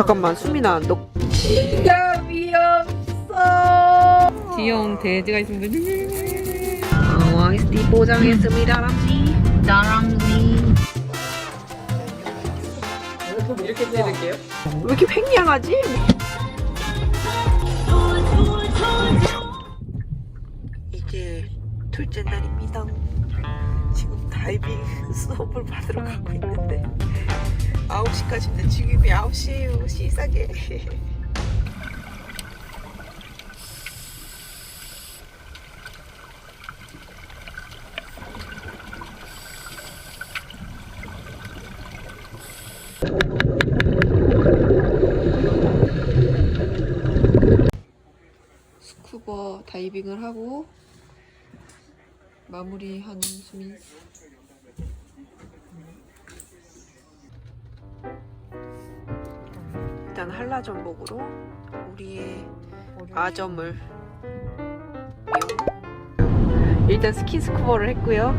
잠깐만 수민아 너 지갑이 없어. 귀여운 돼지가 있으면 어, 아이스티 포장했습니다 람지 나랑니 이렇게 찍을게요. 왜 이렇게 팽량하지? 이제 둘째 날입니다 지금 다이빙 수업을 받으러 가고 있는데 9시까지인데 지금이 9시에요. 시사게 스쿠버 다이빙을 하고 마무리하는 수민 한라전복으로 우리의 아점을 일단 스킨 스쿠버를 했고요.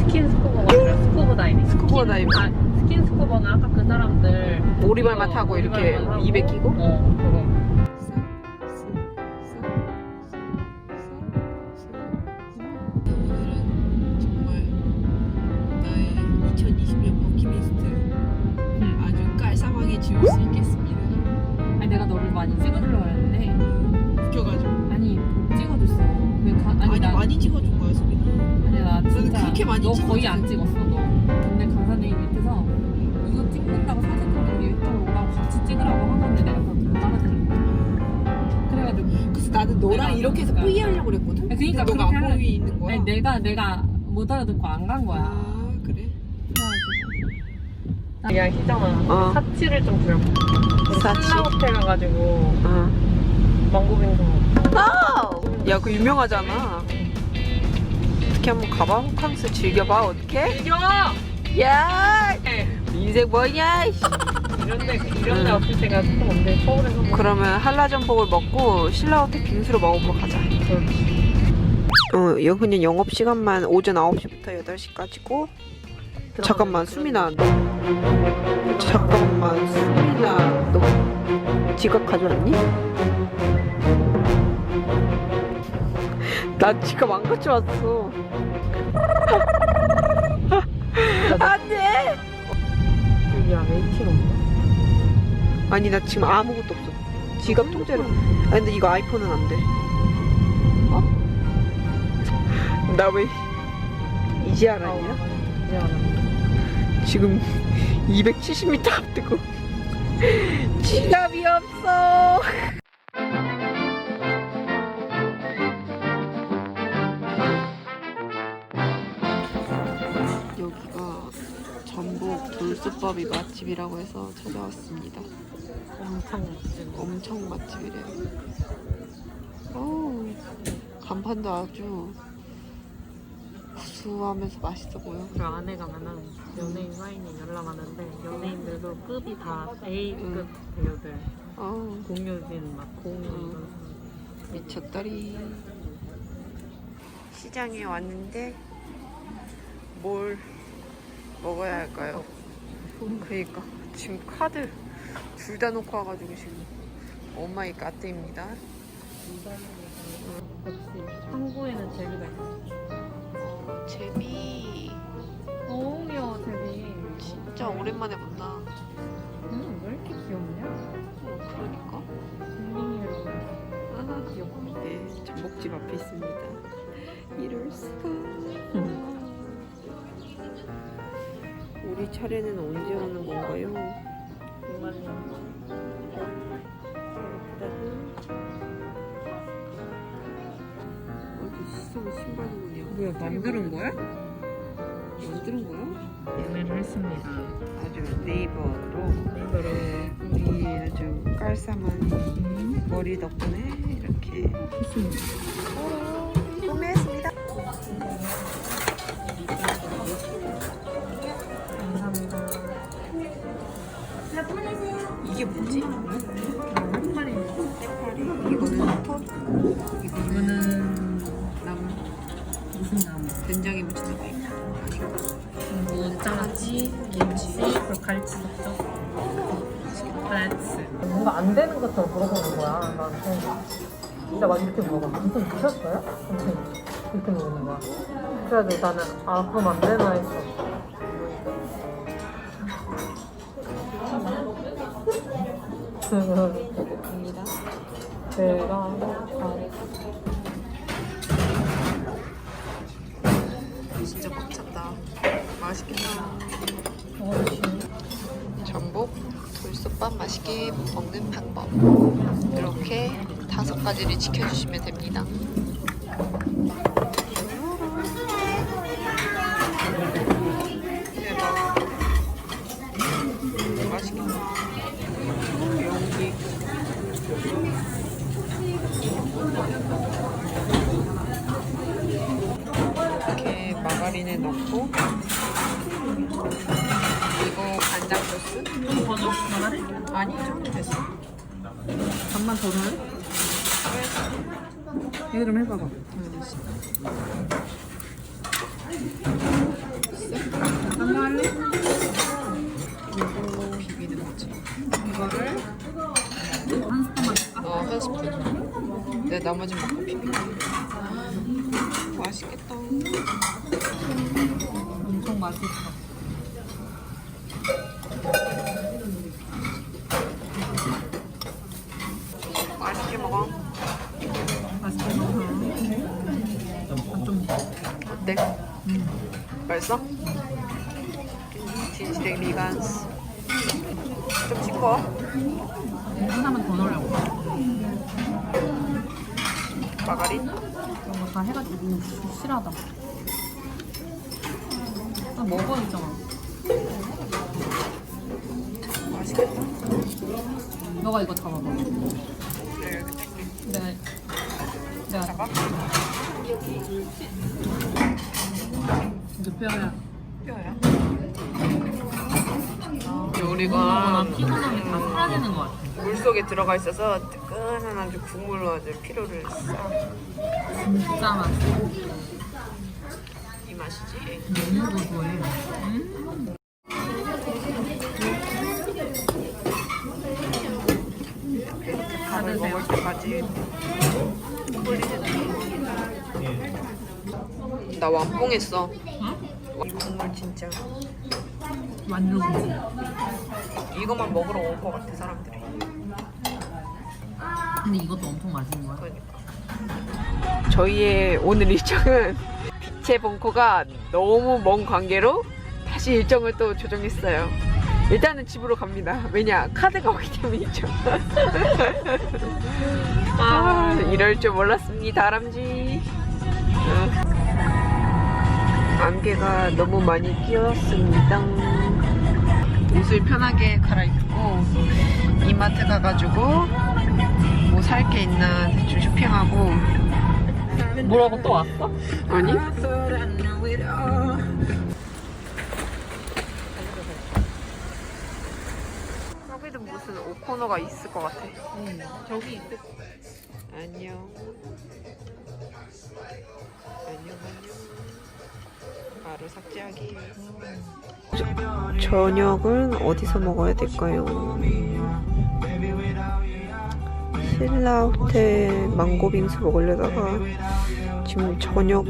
스킨 스쿠버가 아니라 스쿠버 다이빙. 스쿠버 다이빙. 아, 스킨 스쿠버는 아까 그 사람들 오리발만 그거 타고 이렇게 입에 끼고? 어 그거 그렇게 많이 너 찍어줬어. 거의 안 찍었어 너 근데 강사님 밑에서 이거 찍는다고 사진 찍는 우리 유튜브 오라고 같이 찍으라고 하는데 내가 따라들은 거야 그래가지고 그래서 나는 너랑 이렇게 해서 그러니까. 뿌이 하려고 그랬거든. 아니, 그러니까 근데 너가 그렇게 안 하려- 보이 있는 거야. 아니 내가 내가 못 알아듣고 안 간 거야 아 그래? 야 희정아 어. 사치를 좀 부려봐 사치? 신라 호텔 가가지고 어. 망고빙수 야, 그 유명하잖아. 어떻게 한번 가봐? 호캉스 즐겨봐. 어떻게? 즐겨! 야, 인생 뭐냐? 이씨. 이런데 이런데 응. 없을 때가 조금 없는데 서울에서 뭐 그러면 한라전복을 먹고 신라호텔 빙수로 먹어보러 가자. 어, 여 그냥 영업 시간만 오전 9시부터 8시까지고. 잠깐만, 수민아. 너- 잠깐만, 수민아. 너 지갑 가져왔니? 나 지갑 안 가져 왔어. 안 돼! 야 웨이팅 없나? 아니, 나 지금 아무것도 없어. 지갑 통째로. 아, 근데 이거 아이폰은 안 돼. 어? 나 왜 이제 알았냐? 이제 알았네 지금 270m 앞두고 지갑이 없어. 돌솥밥이 맛집이라고 해서 찾아왔습니다. 엄청 멋진 엄청 맛집이래요. 오, 간판도 아주 구수하면서 맛있어 보여. 그 안에 가면은 연예인 사인이 열람하는데 연예인들도 급이 다 A급 배우들 어, 공효진 막 공유 이런 음. 사람 미쳤다리. 시장에 왔는데 뭘 먹어야 할까요? 그러니까 지금 카드 둘 다 놓고 와가지고 지금 엄마의 까뜨입니다. 역시 한국에는 재미가 있어 어, 제비 너무 귀여워 재미 진짜 오랜만에 본다. 음, 왜 이렇게 귀엽냐? 어, 그러니까. 밍밍이로 아, 귀엽고. 네, 전복집 앞에 있습니다. 이럴 수가. 우리 차례는 언제 오는 건가요? 어디 시선 신발이군요. 뭐야 만드는 거야? 만드는 거야? 예매를 했습니다 아주 네이버로 이거로 우리 아주 깔쌈한 머리 덕분에 이렇게 했습니다 구매 이게 뭐지? 이거는 털? 이거는 나무? 무슨 나무? 된장에 묻힌 나무. 뭐 장아찌, 김치, 그리고 갈치 섞어 플랜츠 안 되는 것처럼 물어보는 거야 나한테. 진짜 막 이렇게 물어봐 무슨 미쳤어요? 이렇게 이렇게 물어보는 거야. 그래가지고 나는 아 그럼 안 되나 했어 입니다. 제가 진짜 꽉 찼다. 맛있겠다. 어, 전복 돌솥밥 맛있게 먹는 방법. 이렇게 다섯 가지를 지켜주시면 됩니다. 대박. 맛있겠다. 연기. 이렇게 마가린에 넣고 이거 간장 소스? 좀더 줘? 나가래? 아니 이 정도 됐어. 잠만 더 넣을래? 이거 좀 해봐봐 잠깐 할래? 이거 비비는 거지. 이거를 한 스푼만 줄까? 어, 한 스푼. 내 나머지 먹고 비비. 맛있겠다. 엄청 맛있어 맛있게 먹어. 맛있게 먹어 좀 어때? 맛있어? 진실의 미간스. 좀 싱거워? 하나만 더 넣으려고 마가린? 이런 거 다 해가지고 싫어하다 나 먹어 있잖아 맛있겠다. 너가 이거 다 먹어 그래, 내가 내가 잡아. 이제 뼈야 뼈야. 먹거나 우리가 피곤함이 다 사라지는 것 같아 물 속에 들어가 있어서 뜨끈한 아주 국물로 아주 피로를 싹. 진짜 맛있어 이 맛이지. 너무 고소해 음. 밥을 먹을 때까지 나 완봉했어. 이 국물 진짜 완전 고소해 이것만 먹으러 올 것 같아 사람들이. 근데 이것도 엄청 맛있는 거야 그러니까. 저희의 오늘 일정은 빛의 벙커가 너무 먼 관계로 다시 일정을 또 조정했어요. 일단은 집으로 갑니다. 왜냐 카드가 오기 때문이죠. 아 이럴 줄 몰랐습니다, 다람쥐. 어. 안개가 너무 많이 끼었습니다. 옷을 편하게 갈아입고 이마트 가가지고 뭐 살 게 있나 대충 쇼핑하고 뭐라고 또 왔어? 아니? 여기도 무슨 오코너가 있을 것 같아. 응 저기 있을 안녕. 안녕, 안녕. 바로 삭제하기. 저녁은 어디서 먹어야 될까요? 신라 호텔 망고 빙수 먹으려다가 지금 저녁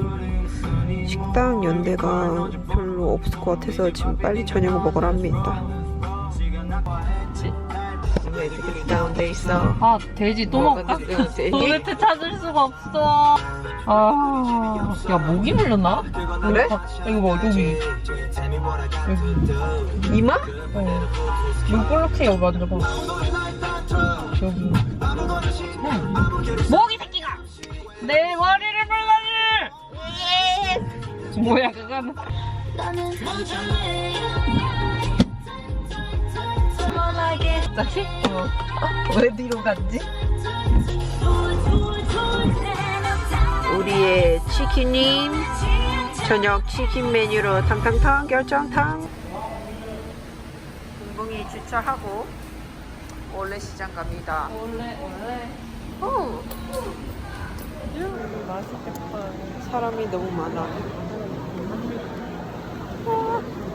식당 연대가 별로 없을 것 같아서 지금 빨리 저녁을 먹으러 합니다. 다운돼 있어? 아 돼지 또 먹을까? 돼지? 도대체 찾을 수가 없어 아, 야 목이 물렸나? 그래? 아, 이거 봐 여기 여기 이마? 어 눈볼록해 여기 만져봐 여기 응. 목이 새끼가 내 머리를 물다니 뭐야 그거는 다시? 어. 왜 뒤로 갔지? 우리의 치킨님 저녁 치킨 메뉴로 탕탕탕 결정탕. 공봉이 주차하고 원래 시장 갑니다. 원래 원래. 오, 맛있겠다. 사람이 너무 많아. 기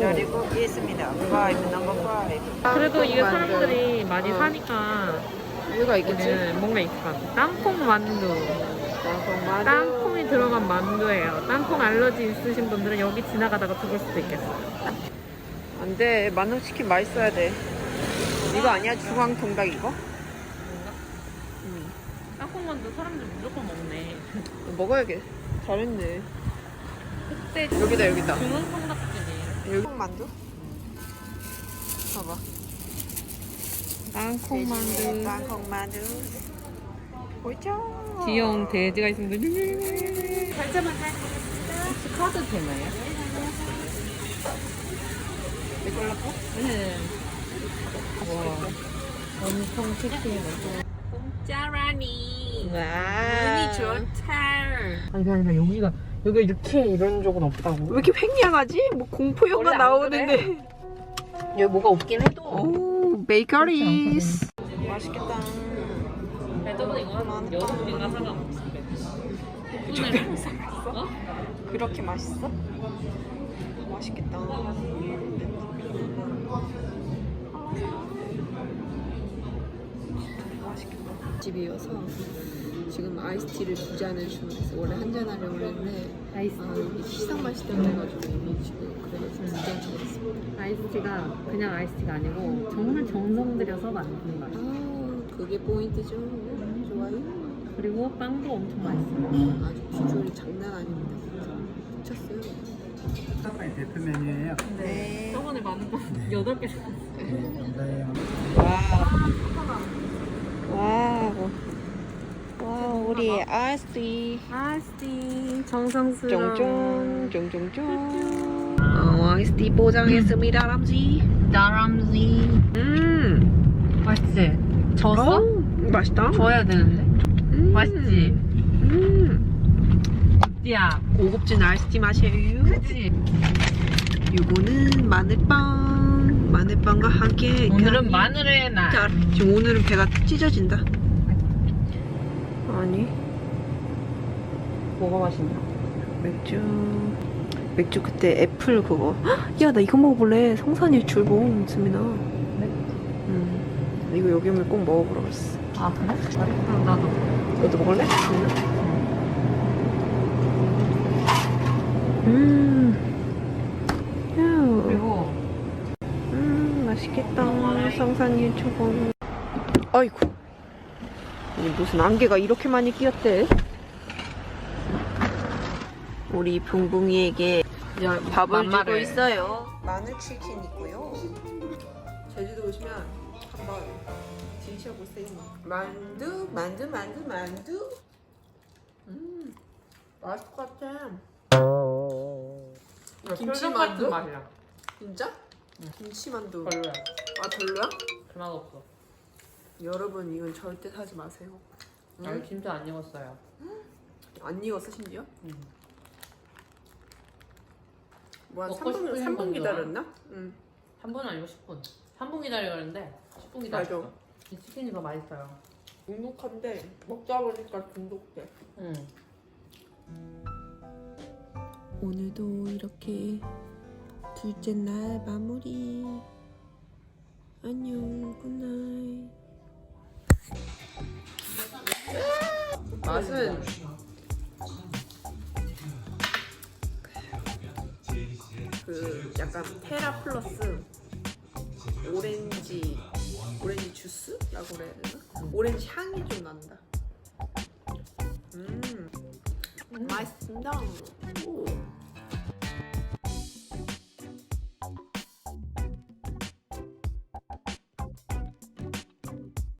다리고 있습니다. 5, 넘버 5. 그래도 이게 사람들이 많이 사니까 이유가 있겠지? 우리는 뭔가 같아. 땅콩 만두. 땅콩 땅콩이 들어간 만두예요. 땅콩 알러지 있으신 분들은 여기 지나가다가 죽을 수도 있겠어요. 안 돼. 만능치킨 맛있어야 돼. 이거 아니야? 중앙 통닭 이거? 땅콩 만두 사람들 무조건 먹네. 먹어야겠. 잘했네. 그때 여기다 여기다. 중흥 통닭집이에요. 여기 만두? 봐봐. 땅콩 만두. 땅콩 만두. 보이죠? 귀여운 돼지가 있습니다. 살짝만 혹시 카드 되나요? 이걸로 고 네. 와. 엄청 치킨 공짜라니. 와. 좋다. 아니 그게 아니라 여기가 여기 이렇게 이런 적은 없다고. 왜 이렇게 팽냥하지? 뭐 공포 영화 원래 안 나오는데. 여기 뭐가 없긴 해도. 오, 베이커리스. 맛있겠다. 저번에 이거 한 여섯 개인가 사가 오늘 어? 그렇게 맛있어? 맛있겠다. 맛있겠다. 집이어서 지금 아이스티를 두 잔을 주문했어. 원래 한 잔 하려고 그랬는데 아이스 아 여기 시상 맛이 때문에 해가지고 이미 지금 그래서 두잔 주문했어. 아이스티가 그냥 아이스티가 아니고 정말 정성 들여서 만든 맛. 아 그게 포인트죠. 좋아요. 그리고 빵도 엄청 맛있어요. 아주 비주얼이 장난 아닙니다. 진짜. 미쳤어요. 카페 대표 메뉴예요. 네. 저번에 만두 여덟 개 감사해요. 와 우. 와, 우리 아이스티. 아이스티 정성스러운 쫑쫑, 쫑쫑쫑. 어, 아이스티 포장했습니다, 람지. 다람쥐 음. 맛있지? 졌어? 어, 맛있다. 줘야 되는데 음. 맛있지? 음. 야 고급진 아이스티 맛이에요. 그치? 요거는 마늘빵. 마늘빵과 함께. 오늘은 마늘의 날 자, 지금 오늘은 배가 찢어진다. 아니, 뭐가 맛있냐? 맥주. 맥주 그때 애플 그거. 헉, 야, 나 이거 먹어볼래. 성산일 줄봉, 수민아. 네? 음. 이거 여기 오면 꼭 먹어보러 갔어. 아 그래? 그럼 나도 너도 먹을래? 음. 야, 그리고 음, 성산일 초봉. 아이고. 아니, 무슨 안개가 이렇게 많이 끼었대? 우리 붕붕이에게 밥을 주고 맘마를. 있어요. 마늘 치킨 있고요. 제주도 오시면 한번 드셔보세요. 만두, 만두, 만두, 만두. 음, 맛있을 것 같아. 김치 만두? 맛이야 진짜? 김치 만두. 별로야 아 별로야? 그 맛 없어 여러분 이건 절대 사지 마세요. 아니 진짜 안 익었어요 안 익었어 심지어? 응. 뭐한 먹고 3분, 싶은 3분 건가? 기다렸나? 응. 3분 아니고 10분 3분 기다리는데 10분 기다렸어 이 치킨이 더 맛있어요 눅눅한데 먹다 보니까 중독돼. 응 오늘도 이렇게 둘째 날 마무리. 안녕, 굿나잇. 맛은 그 약간 테라 플러스 오렌지 오렌지 주스라고 그래야 되나? 오렌지 향이 좀 난다. 음, 맛있습니다.